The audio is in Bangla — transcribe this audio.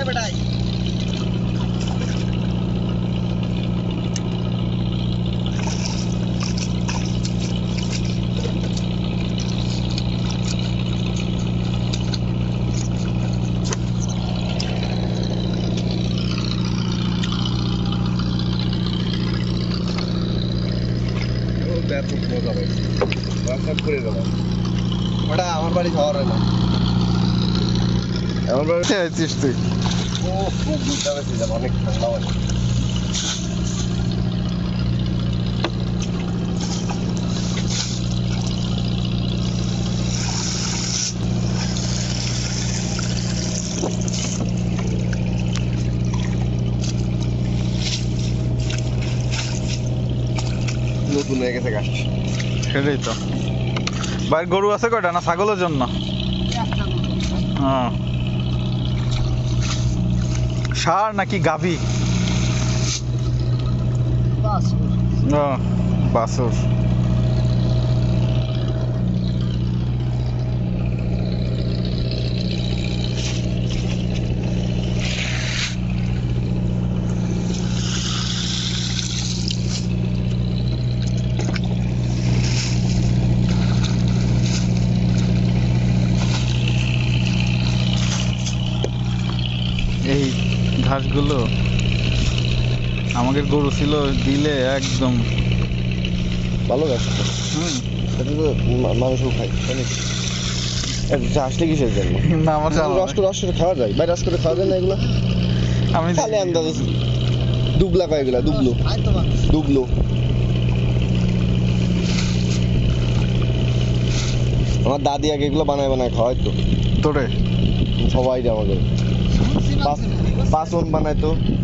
রে বেটাই ব্যাপক মজা পাইছি করে গেলাম ওটা আমার বাড়ি শহরে না আছিস তুই ও খুব বুঝতে যে অনেক ঠান্ডা নতুন হয়ে গেছে গাছ। সেটাই তো। বাইর গরু আছে কয়টা না? ছাগলের জন্য? হ্যাঁ। সার নাকি গাভী? বাসুর ঘাসগুলো আমাদের গরু ছিল দিলে একদম ভালো হুম। এটা তো মানুষও খায় জানিস এটা আসলে কিসের জন্য না। আমার জানা রস করে রস করে খাওয়া যায় রস করে খাওয়া যায় না এগুলো। আমি খালি আন্দাজ দুবলা কয় এগুলা? দুবলো। দুবলো। আমার দাদি আগে এগুলো বানায় বানায় খাওয়াই তো তোরে? সবাই আমাদের পাঁচ পাঁচন বানায় তো